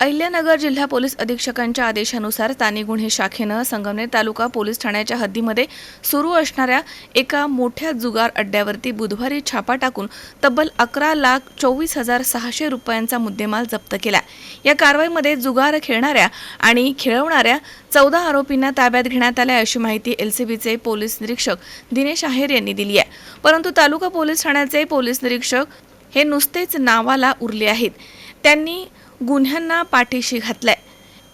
अहिल्यानगर जिल्हा पोलीस अधीक्षकांच्या आदेशानुसार स्थानिक गुन्हे शाखेनं संगमनेर तालुका पोलीस ठाण्याच्या हद्दीमध्ये सुरू असणाऱ्या एका मोठ्या जुगार अड्ड्यावरती बुधवारी छापा टाकून तब्बल अकरा लाख चोवीस हजार सहाशे रुपयांचा मुद्देमाल जप्त केला. या कारवाईमध्ये जुगार खेळणाऱ्या आणि खेळवणाऱ्या चौदा आरोपींना ताब्यात घेण्यात आल्या अशी माहिती एलसीबीचे पोलीस निरीक्षक दिनेश आहेर यांनी दिली आहे. परंतु तालुका पोलीस ठाण्याचे पोलीस निरीक्षक हे नुसतेच नावाला उरले आहेत. त्यांनी गुन्ह्यांना पाठीशी घातलाय.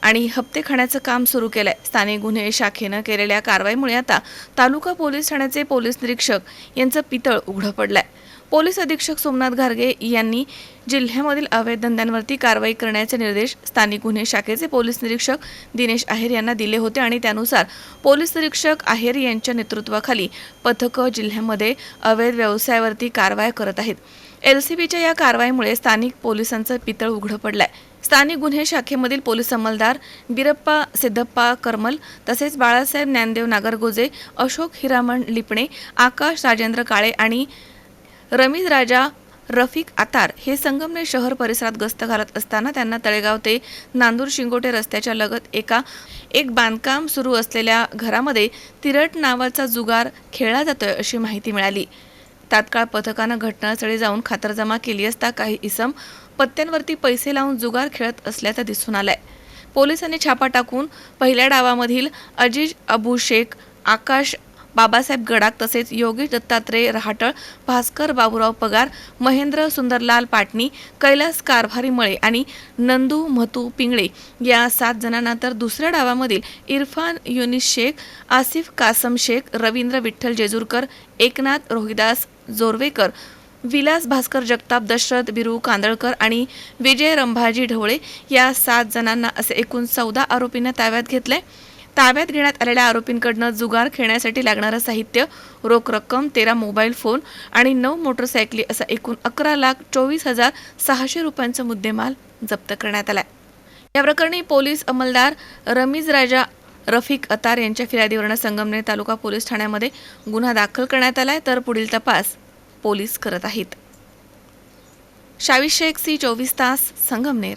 आणि हप्ते खाण्याचं काम सुरू केलंय. स्थानिक गुन्हे शाखेनं केलेल्या कारवाईमुळे आता तालुका पोलीस ठाण्याचे पोलीस निरीक्षक यांचं पितळ उघडं पडलंय. पोलीस अधीक्षक सोमनाथ घारगे यांनी जिल्ह्यामधील अवैध धंद्यांवरती कारवाई करण्याचे निर्देश स्थानिक गुन्हे शाखेचे पोलीस निरीक्षक दिनेश आहेर यांना दिले होते आणि त्यानुसार पोलीस निरीक्षक आहेर यांच्या नेतृत्वाखाली पथकं जिल्ह्यामध्ये अवैध व्यवसायावरती कारवाया करत आहेत. एलसीबीच्या या कारवाईमुळे स्थानिक पोलिसांचं पितळ उघडं पडलंय. स्थानिक गुन्हे शाखेमधील पोलीस अंमलदार बिरप्पा सिद्धप्पा करमल तसेच बाळासाहेब ज्ञानदेव नागरगोजे अशोक हिरामण लिपणे आकाश राजेंद्र काळे आणि रमीज राजा रफिक आतार हे संगमनेर शहर परिसरात गस्त घालत असताना त्यांना तळेगाव ते नांदूर शिंगोटे रस्त्याच्या लगत एका एक बांधकाम सुरू असलेल्या घरामध्ये तिरट नावाचा जुगार खेळला जातोय अशी माहिती मिळाली. तात्काळ पथकानं घटनास्थळी जाऊन खातरजमा केली असता काही इसम पत्त्यांवरती पैसे लावून जुगार खेळत असल्याचं दिसून आलंय. पोलिसांनी छापा टाकून पहिल्या डावामधील अजीज अबू शेख आकाश बाबासाहेब गडाक तसेच योगेश दत्तात्रय रहाटळ भास्कर बाबूराव पगार महेंद्र सुंदरलाल पाटणी कैलास कारभारी मळे आणि नंदू महतू पिंगळे या सात जणांना तर दुसऱ्या डावामधील इरफान युनिस शेख आसिफ कासम शेख रवींद्र विठ्ठल जेजूरकर एकनाथ रोहिदास जोरवेकर विलास भास्कर जगताप दशरथ बिरू कांदळकर आणि विजय रंभाजी ढवळे या सात जणांना असे एकूण चौदा आरोपींना ताब्यात घेतले ताब्यात घेण्यात आलेल्या आरोपींकडनं जुगार खेळण्यासाठी लागणारं साहित्य रोख रक्कम तेरा मोबाईल फोन आणि नऊ मोटरसायकली असा एकूण अकरा लाख चोवीस हजार सहाशे रुपयांचा मुद्देमाल जप्त करण्यात आला या प्रकरणी पोलीस अंमलदार रमीज राजा रफिक अतार यांच्या फिर्यादीवरनं संगमनेर तालुका पोलीस ठाण्यामध्ये गुन्हा दाखल करण्यात आलाय तर पुढील तपास पोलीस करत आहेत. शावी शेख सी चोवीस तास Sangamner.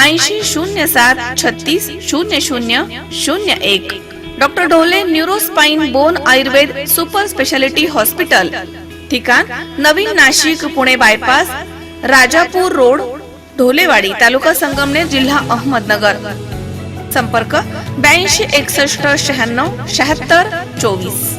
ऐंशी शून्य सात छत्तीस शून्य शून्य शून्य एक. Doctor Dhole neuro spine bone Ayurved super speciality hospital. ठिकाण नवीन नाशिक पुणे बायपास राजापूर रोड ढोलेवाडी तालुका संगमनेर जिल्हा अहमदनगर. संपर्क ब्याऐंशी एकसष्ट शहाण्णव शहात्तर चोवीस.